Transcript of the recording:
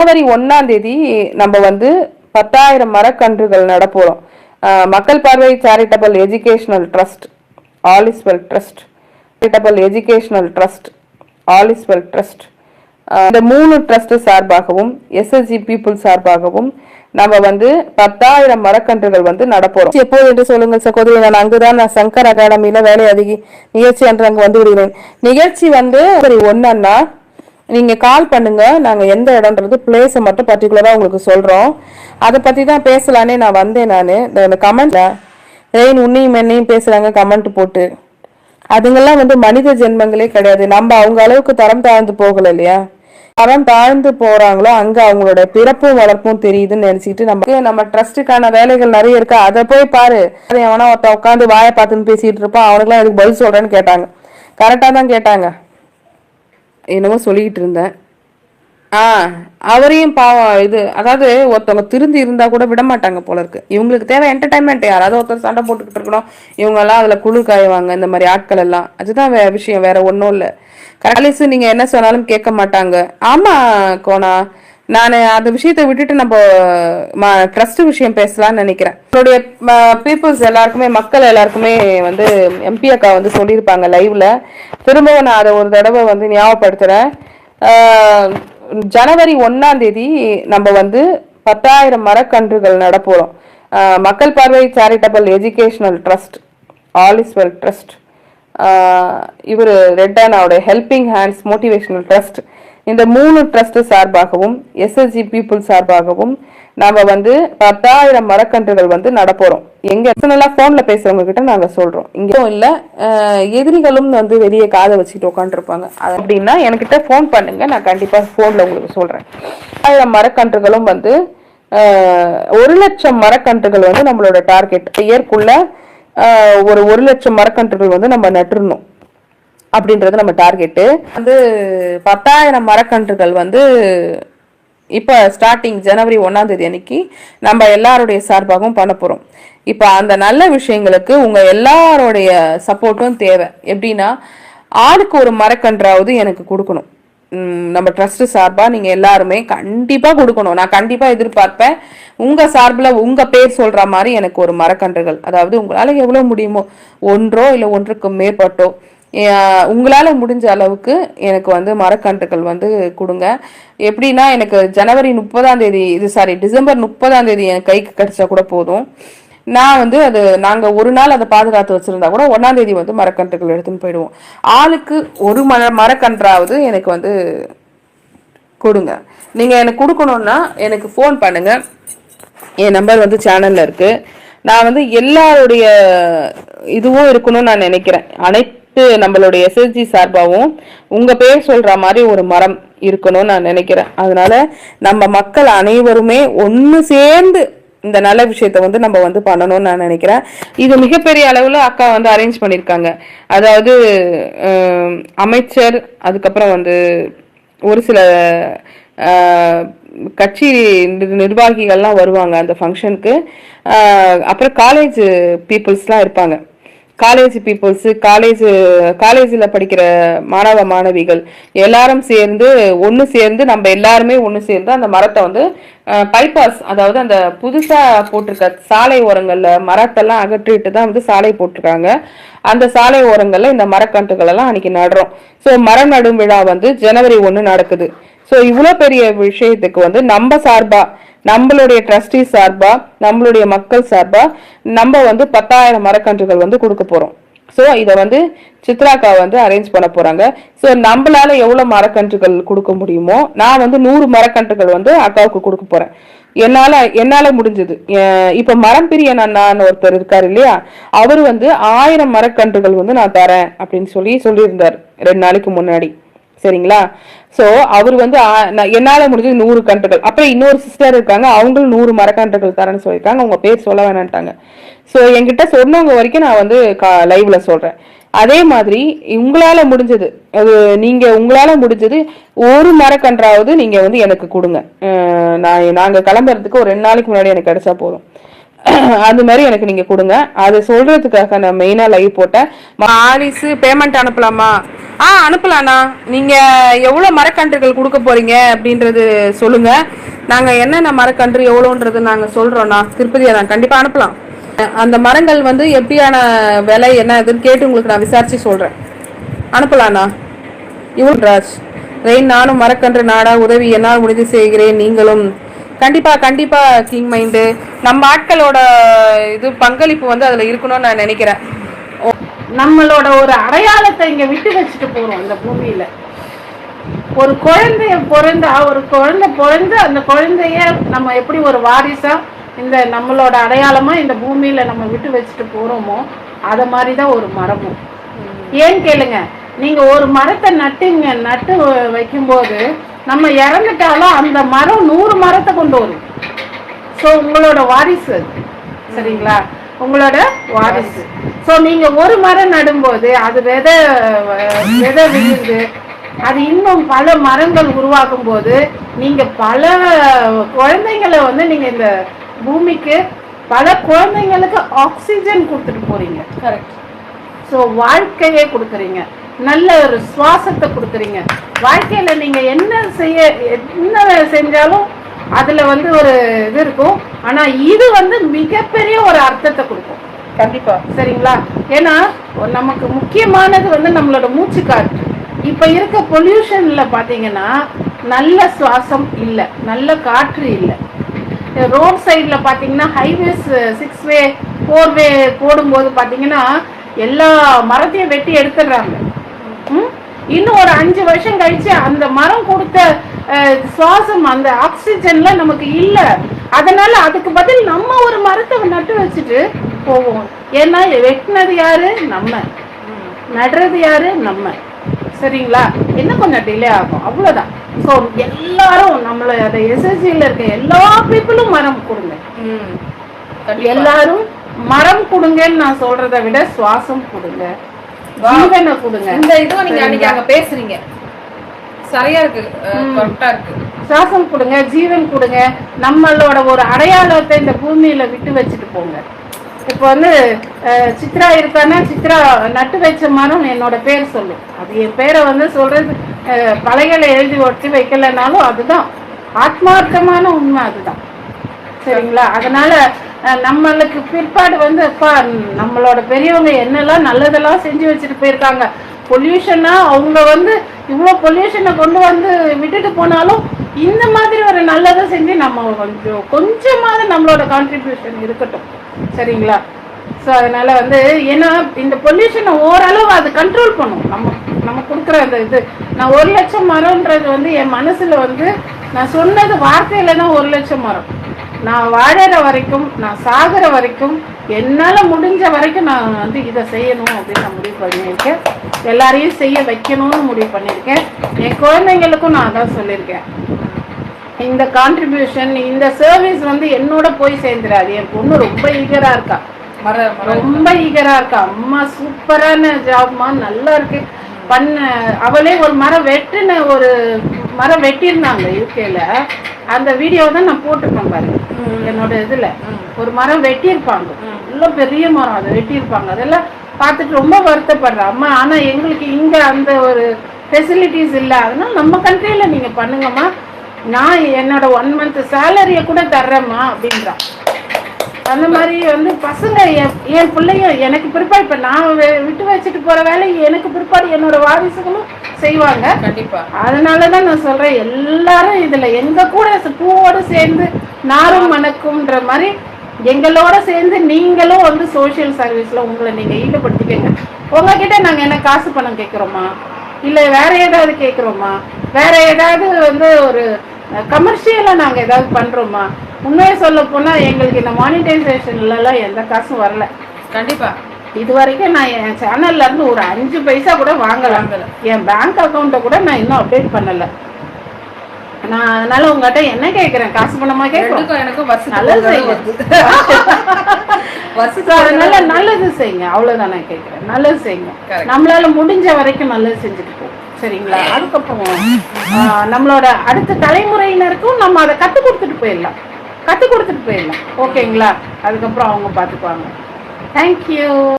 ஜனவரி ஒன்னாம் தேதி நம்ம வந்து பத்தாயிரம் மரக்கன்றுகள் நடப்போறோம். மக்கள் பார்வை charitable educational trust all is trust charitable educational trust all is trust இந்த மூணு ட்ரஸ்ட் சார்பாகவும் எஸ்எஸ்ஜி பீப்புள் சார்பாகவும் நம்ம வந்து பத்தாயிரம் மரக்கன்றுகள் வந்து நடப்போறோம். எப்போது என்று சொல்லுங்கள் சகோதரி நான் அங்குதான் நான் சங்கர் அகாடமியில வேலை அதிக நிகழ்ச்சி என்று அங்கு வந்து விடுகிறேன். நிகழ்ச்சி வந்து ஒன்னா நீங்கள் கால் பண்ணுங்கள் நாங்கள் எந்த இடம்ன்றது பிளேஸை மட்டும் பர்டிகுலராக உங்களுக்கு சொல்கிறோம் அதை பற்றி தான் பேசலானே நான் வந்தேன் நான். இந்த கமெண்ட்டில் ரெயின் உன்னையும் என்னையும் பேசுகிறாங்க கமெண்ட் போட்டு. அதுங்கெல்லாம் வந்து மனித ஜென்மங்களே கிடையாது. நம்ம அவங்க அளவுக்கு தரம் தாழ்ந்து போகல இல்லையா? தரம் தாழ்ந்து போகிறாங்களோ அங்கே அவங்களோட பிறப்பும் வளர்ப்பும் தெரியுதுன்னு நினச்சிக்கிட்டு நமக்கு நம்ம ட்ரஸ்ட்டுக்கான வேலைகள் நிறைய இருக்கா. அதை போய் பாரு. அதை எவனா ஒருத்தன் உட்காந்து வாயை பார்த்துன்னு பேசிகிட்டு இருப்பான். அவனுக்குலாம் எதுக்கு பதில் சொல்கிறேன்னு கேட்டாங்க. கரெக்டாக தான் கேட்டாங்க. என்னமோ சொல்லிக்கிட்டு இருந்தேன். ஆ அவரையும் பாவம் இது அதாவது ஒருத்தவங்க திருந்தி இருந்தா கூட விட மாட்டாங்க போல இருக்கு. இவங்களுக்கு தேவை என்டர்டைன்மெண்ட் யாராவது ஒருத்தர் சண்டை போட்டுக்கிட்டு இருக்கணும். இவங்க எல்லாம் அதுல குழு காய்வாங்க இந்த மாதிரி ஆட்கள் எல்லாம். அதுதான் வே விஷயம் வேற ஒன்றும் இல்லை. கடைசி நீங்க என்ன சொன்னாலும் கேட்க மாட்டாங்க. ஆமா கோனா. நான் அந்த விஷயத்தை விட்டுட்டு நம்ம ட்ரஸ்ட் விஷயம் பேசலாம்னு நினைக்கிறேன். என்னுடைய பீப்புள்ஸ் எல்லாருக்குமே மக்கள் எல்லாருக்குமே வந்து எம்பி அக்கா வந்து சொல்லியிருப்பாங்க லைவ்ல திரும்பவும் நான் அதை ஒரு தடவை வந்து ஞாபகப்படுத்துறேன். ஜனவரி ஒன்னாம் தேதி நம்ம வந்து பத்தாயிரம் மரக்கன்றுகள் நடப்போறோம். மக்கள் பார்வை charitable educational trust all is well trust இவர் ரெட்டானாவோட ஹெல்பிங் ஹேண்ட்ஸ் மோட்டிவேஷனல் ட்ரஸ்ட் இந்த மூணு ட்ரஸ்ட் சார்பாகவும் எஸ்எஸ்ஜி பீப்புள் சார்பாகவும் நாம வந்து பத்தாயிரம் மரக்கன்றுகள் வந்து நடப்போறோம் எங்க பர்சனலா போன்ல பேசுறவங்க கிட்ட நாங்க சொல்றோம். இங்க இல்ல. எதிரிகளும் வந்து வெளியே காதை வச்சுட்டு உட்காந்துருப்பாங்க அப்படின்னா என்கிட்ட ஃபோன் பண்ணுங்க. நான் கண்டிப்பா போன்ல உங்களுக்கு சொல்றேன். ஆயிரம் மரக்கன்றுகளும் வந்து ஒரு லட்சம் மரக்கன்றுகள் வந்து நம்மளோட டார்கெட் இயற்குள்ள ஒரு ஒரு லட்சம் மரக்கன்றுகள் வந்து நம்ம நட்டுருணும் அப்படின்றது நம்ம டார்கெட்டு வந்து பத்தாயிரம் மரக்கன்றுகள் வந்து இப்போ ஸ்டார்டிங் ஜனவரி ஒன்றாம் தேதி அன்னைக்கு நம்ம எல்லாருடைய சார்பாகவும் பண்ண போகிறோம் இப்போ அந்த நல்ல விஷயங்களுக்கு உங்கள் எல்லாருடைய சப்போர்ட்டும் தேவை. எப்படின்னா ஆளுக்கு ஒரு மரக்கன்றாவது எனக்கு கொடுக்கணும். நம்ம ட்ரஸ்ட் சார்பாக நீங்கள் எல்லாருமே கண்டிப்பாக கொடுக்கணும். நான் கண்டிப்பாக எதிர்பார்ப்பேன். உங்கள் சார்பில் உங்கள் பேர் சொல்கிற மாதிரி எனக்கு ஒரு மரக்கன்றுகள் அதாவது உங்களால் எவ்வளோ முடியுமோ ஒன்றோ இல்லை ஒன்றுக்கு மேற்பட்டோ உங்களால் முடிஞ்ச அளவுக்கு எனக்கு வந்து மரக்கன்றுகள் வந்து கொடுங்க. எப்படின்னா எனக்கு ஜனவரி முப்பதாம் தேதி இது சாரி டிசம்பர் முப்பதாம் தேதி என் கைக்கு கிடைச்சா கூட போதும். நான் வந்து அது நாங்கள் ஒரு நாள் அதை பாதுகாத்து வச்சுருந்தா கூட ஒன்றாம் தேதி வந்து மரக்கன்றுகள் எடுத்துன்னு போயிடுவோம். ஆளுக்கு ஒரு மர மரக்கன்றாவது எனக்கு வந்து கொடுங்க. நீங்கள் எனக்கு கொடுக்கணுன்னா எனக்கு ஃபோன் பண்ணுங்கள் என் நம்பர் வந்து சேனலில் இருக்குது நான் வந்து எல்லாருடைய இதுவும் இருக்கணும்னு நான் நினைக்கிறேன். அனைத்து நம்மளுடைய எஸ்எஸ்ஜி சார்பாகவும் உங்கள் பேர் சொல்கிற மாதிரி ஒரு மரம் இருக்கணும்னு நான் நினைக்கிறேன். அதனால நம்ம மக்கள் அனைவருமே ஒன்று சேர்ந்து இந்த நல்ல விஷயத்த வந்து நம்ம வந்து பண்ணணும்னு நான் நினைக்கிறேன். இது மிகப்பெரிய அளவில் அக்கா வந்து அரேஞ்ச் பண்ணியிருக்காங்க அதாவது அமைச்சர் அதுக்கப்புறம் வந்து ஒரு சில கட்சி நிர்வாகிகள்லாம் வருவாங்க அந்த ஃபங்க்ஷனுக்கு அப்புறம் காலேஜ் பீப்புள்ஸ்லாம் இருப்பாங்க. காலேஜ் பீப்புள்ஸ் காலேஜ் காலேஜில் படிக்கிற மாணவ மாணவிகள் எல்லாரும் சேர்ந்து ஒன்று சேர்ந்து நம்ம எல்லாருமே ஒன்று சேர்ந்து அந்த மரத்தை வந்து பைபாஸ் அதாவது அந்த புதுசாக போட்டிருக்க சாலை ஓரங்களில் மரத்தெல்லாம் அகற்றிட்டு தான் வந்து சாலை போட்டிருக்காங்க. அந்த சாலை ஓரங்களில் இந்த மரக்கன்றுகளெல்லாம் அன்னைக்கு நடுறோம். ஸோ மரம் நடும் விழா வந்து ஜனவரி ஒன்று நடக்குது. ஸோ இவ்வளோ பெரிய விஷயத்துக்கு வந்து நம்ம சார்பாக நம்மளுடைய ட்ரஸ்டி சார்பாக நம்மளுடைய மக்கள் சார்பாக நம்ம வந்து பத்தாயிரம் மரக்கன்றுகள் வந்து கொடுக்க போகிறோம் ஸோ இதை வந்து சித்ராக்கா வந்து அரேஞ்ச் பண்ண போகிறாங்க ஸோ நம்மளால எவ்வளோ மரக்கன்றுகள் கொடுக்க முடியுமோ நான் வந்து நூறு மரக்கன்றுகள் வந்து அக்காவுக்கு கொடுக்க போகிறேன் என்னால் என்னால் முடிஞ்சது. இப்போ மரம் பிரியன் அண்ணான்னு ஒருத்தர் இருக்கார் இல்லையா? அவர் வந்து ஆயிரம் மரக்கன்றுகள் வந்து நான் தரேன் அப்படின்னு சொல்லி சொல்லியிருந்தார். ரெண்டு நாளைக்கு முன்னாடி. சரிங்களா? ஸோ அவர் வந்து என்னால் முடிஞ்சது நூறு கன்றுகள். அப்புறம் இன்னொரு சிஸ்டர் இருக்காங்க அவங்களும் நூறு மரக்கன்றுகள் தரேன்னு சொல்லியிருக்காங்க அவங்க பேர் சொல்ல வேணான்ட்டாங்க. ஸோ என்கிட்ட சொன்னவங்க வரைக்கும் நான் வந்து லைவ்ல சொல்கிறேன் அதே மாதிரி உங்களால் முடிஞ்சது அது நீங்கள் உங்களால் முடிஞ்சது ஒரு மரக்கன்றாவது நீங்கள் வந்து எனக்கு கொடுங்க. நான் நாங்கள் கிளம்புறதுக்கு ஒரு ரெண்டு நாளைக்கு முன்னாடி எனக்கு கிடைச்சா போதும். அது மாதிரி எனக்கு நீங்க கொடுங்க. அது சொல்றதுக்காக நான் மெயினா லைவ் போட்டேன். ஆலிஸ் பேமெண்ட் அனுப்பலாமா? ஆ அனுப்பலாண்ணா. நீங்க எவ்வளவு மரக்கன்றுகள் கொடுக்க போறீங்க அப்படின்றது சொல்லுங்க. நாங்க என்னென்ன மரக்கன்று எவ்வளோன்றது நாங்க சொல்றோம்ண்ணா. திருப்பதியா நான் கண்டிப்பா அனுப்பலாம். அந்த மரங்கள் வந்து எப்படியான விலை என்ன இதுன்னு கேட்டு உங்களுக்கு நான் விசாரிச்சு சொல்றேன். அனுப்பலாண்ணா. இவள் ராஜ் ரெயின் நானும் மரக்கன்று நாடா உதவி என்னால் முடிவு செய்கிறேன். நீங்களும் கண்டிப்பா கண்டிப்பா கிங் மைண்டு நம்ம ஆட்களோட இது பங்களிப்பு வந்து அதுல இருக்கணும்னு நான் நினைக்கிறேன். நம்மளோட ஒரு அடையாளத்தை இங்க விட்டு வச்சுட்டு போறோம் இந்த பூமியில. ஒரு குழந்தைய பிறந்தா ஒரு குழந்தை பிறந்து அந்த குழந்தைய நம்ம எப்படி ஒரு வாரிசா இந்த நம்மளோட அடையாளமா இந்த பூமியில நம்ம விட்டு வச்சுட்டு போறோமோ அத மாதிரி தான் ஒரு மரமும் ஏன் கேளுங்க நீங்க ஒரு மரத்தை நட்டுங்க நட்டு வைக்கும்போது நம்ம இறந்துட்டாலும் அந்த மரம் நூறு மரத்தை கொண்டு வரும். ஸோ உங்களோட வாரிசு. சரிங்களா? உங்களோட வாரிசு. ஸோ நீங்க ஒரு மரம் நடும்போது அது விதை விதை விழுந்து அது இன்னும் பல மரங்கள் உருவாக்கும் போது நீங்க பல குழந்தைங்களை வந்து நீங்க இந்த பூமிக்கு பல குழந்தைங்களுக்கு ஆக்சிஜன் கொடுத்துட்டு போறீங்க. கரெக்ட் ஸோ வாழ்க்கையே கொடுக்குறீங்க. நல்ல ஒரு சுவாசத்தை கொடுக்குறீங்க. வாழ்க்கையில நீங்க என்ன செய்ய என்ன செஞ்சாலும் அதுல வந்து ஒரு இது இருக்கும். ஆனா இது வந்து மிகப்பெரிய ஒரு அர்த்தத்தை கொடுக்கும். கண்டிப்பா. சரிங்களா? ஏன்னா நமக்கு முக்கியமானது வந்து நம்மளோட மூச்சு காற்று. இப்ப இருக்க பொல்யூஷன்ல பாத்தீங்கன்னா நல்ல சுவாசம் இல்ல. நல்ல காற்று இல்ல. ரோட் சைடுல பாத்தீங்கன்னா highways six way four way போடும்போது பாத்தீங்கன்னா எல்லா மரத்தையும் வெட்டி எடுத்துடுறாங்க? இன்னும் ஒரு அஞ்சு வருஷம் கழிச்சு அந்த மரம் கொடுத்த சுவாசம் அந்த ஆக்சிஜன்ல நமக்கு இல்ல. அதனால அதுக்கு பதில் நம்ம ஒரு மரத்தை நட்டு வச்சுட்டு போவோம். ஏன்னா வெட்டினது யாரு? நம்ம. நடுறது யாரு? நம்ம. சரிங்களா? இன்னும் கொஞ்சம் டிலே ஆகும். அவ்வளவுதான். ஸோ எல்லாரும் நம்மள அந்த எஸ்எஸ்சியில் இருக்க எல்லா பீப்புளும் மரம் கொடுங்க. ம். எல்லாரும் மரம் கொடுங்கன்னு நான் சொல்றதை விட சுவாசம் கொடுங்க. ஜீவனை கொடுங்க. இந்த இதுவும் நீங்க அன்னைக்கு அங்க பேசுறீங்க. சரியா இருக்கு. கரெக்டா இருக்கு. சுவாசம் கொடுங்க ஜீவன் கொடுங்க. நம்மளோட ஒரு அடையாளத்தை இந்த பூமியில விட்டு வச்சுட்டு போங்க. இப்போ வந்து சித்ரா இருக்கான்னா சித்ரா நட்டு வச்ச மரம் என்னோட பேர் சொல்லும் அது என் பேரை வந்து சொல்றது பலகையில எழுதி ஒட்டி வைக்கலைனாலும் அதுதான். ஆத்மார்த்தமான உண்மை அதுதான். சரிங்களா? அதனால நம்மளுக்கு பிற்பாடு வந்து அப்பா நம்மளோட பெரியவங்க என்னெல்லாம் நல்லதெல்லாம் செஞ்சு வச்சுட்டு போயிருக்காங்க. பொல்யூஷனா அவங்க வந்து இவ்வளோ பொல்யூஷனை கொண்டு வந்து விட்டுட்டு போனாலும் இந்த மாதிரி ஒரு நல்லதை செஞ்சு நம்ம கொஞ்சம் கொஞ்சமாவது நம்மளோட கான்ட்ரிபியூஷன் இருக்கட்டும். சரிங்களா? ஸோ அதனால வந்து ஏன்னா இந்த பொல்யூஷனை ஓரளவு அது கண்ட்ரோல் பண்ணும். நம்ம நம்ம கொடுக்குற அந்த இது. நான் ஒரு லட்சம் மரம்ன்றது வந்து என் மனசில் வந்து நான் சொன்னது வார்த்தையில் தான் ஒரு லட்சம் மரம். நான் வாழற வரைக்கும் நான் சாகுற வரைக்கும் என்னால முடிஞ்ச வரைக்கும் நான் வந்து இதை செய்யணும் அப்படின்னு நான் முடிவு பண்ணியிருக்கேன். எல்லாரையும் செய்ய வைக்கணும்னு முடிவு பண்ணியிருக்கேன். என் குழந்தைங்களுக்கும் நான் அதான் சொல்லியிருக்கேன். இந்த கான்ட்ரிபியூஷன் இந்த சர்வீஸ் வந்து என்னோட போய் சேர்ந்துடாது என் பொண்ணு ரொம்ப ஈகரா இருக்கா. ரொம்ப ஈகரா இருக்கா. அம்மா சூப்பரான ஜாப்மா நல்லா இருக்கு. பண்ண அவளே ஒரு மரம் வெட்டுன ஒரு மரம் வெட்டியிருந்தாங்க யூகேல அந்த வீடியோ தான் நான் போட்டிருப்பேன் பாரு என்னோட இதுல. ஒரு மரம் வெட்டியிருப்பாங்க. நல்ல பெரிய மரம் அதை வெட்டியிருப்பாங்க. அதெல்லாம் பார்த்துட்டு ரொம்ப வருத்தப்படுறேன். அம்மா ஆனா எங்களுக்கு இங்க அந்த ஒரு ஃபெசிலிட்டிஸ் இல்லை. அதனால நம்ம கண்ட்ரியில நீங்க பண்ணுங்கம்மா. நான் என்னோட ஒன் மந்த் சேலரியை கூட தர்றேம்மா அப்படின்றான் அந்த மாதிரி வந்து பசங்க என் என் பிள்ளைங்க எனக்கு பிற்பாடு இப்போ நான் விட்டு வச்சுட்டு போற வேலையை எனக்கு பிற்பாடு என்னோட வாரிசுகளும் செய்வாங்க. கண்டிப்பா. அதனால தான் நான் சொல்றேன் எல்லாரும் இதுல எங்க கூட பூவோட சேர்ந்து நாரும் மணக்கும்ன்ற மாதிரி எங்களோட சேர்ந்து நீங்களும் வந்து சோஷியல் சர்வீஸ்ல உங்களை நீங்க ஈடுபடுத்திக்கங்க. உங்ககிட்ட நாங்க என்ன காசு பணம் கேட்குறோமா? இல்ல வேற ஏதாவது கேட்குறோமா? வேற ஏதாவது வந்து ஒரு கமர்ஷியலா நாங்க ஏதாவது பண்றோமா? உண்மையை சொல்ல போனா எங்களுக்கு இந்த மானிட்டைசேஷன்ல எல்லாம் எந்த காசும் வரல. கண்டிப்பா. இது வரைக்கும் நான் என் சேனல்ல இருந்து ஒரு அஞ்சு பைசா கூட வாங்கலாம் என் பேங்க் அக்கௌண்ட்டை கூட நான் இன்னும் அப்டேட் பண்ணல. நான் அதனால உங்ககிட்ட என்ன கேக்குறேன்? காசு பணமா கேட்கறேன் ரெண்டுக்கும் எனக்கும் வருஷத்துக்கு நல்லது செய்யுங்க. ஒரு அதனால நல்லது செய்யுங்க. அவ்வளவுதான் நான் கேக்குறேன். நல்லது செய்யுங்க. நம்மளால முடிஞ்ச வரைக்கும் நல்லது செஞ்சுட்டு போவோம் சரிங்களா? அதுக்கப்புறம் நம்மளோட அடுத்த தலைமுறையினருக்கும் நம்ம அதை கத்து கொடுத்துட்டு போயிடலாம். கற்றுக் கொடுத்துட்டு போயிடலாம். ஓகேங்களா அதுக்கப்புறம் அவங்க பார்த்துக்குவாங்க தேங்க்யூ